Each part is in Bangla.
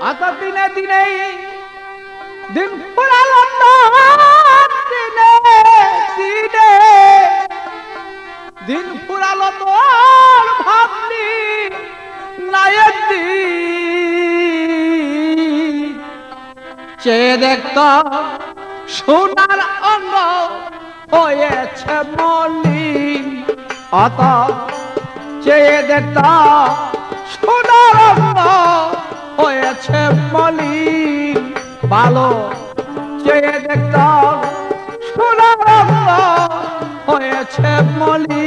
অত দিনে দিনে দিন পুরালো দিনে দিনে দিন পুরালো তোর ভাবনি নায়ক চেয়ে দেখত সোনার অঙ্গ হয়েছে মলিন অত চেয়ে দেখত সোনার অঙ্গ ভালো চেয়ে দেখতাম সোনার হয়েছে মলি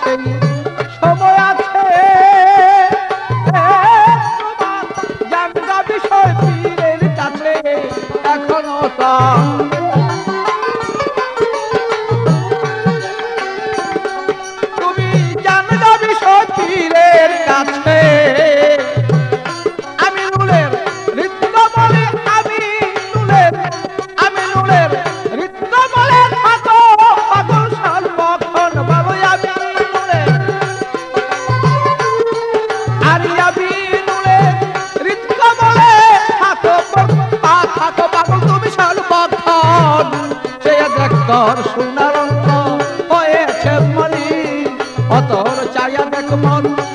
সেই সময় আছে। জানগা বিষয় পীরের কাছে এখনও তা come on.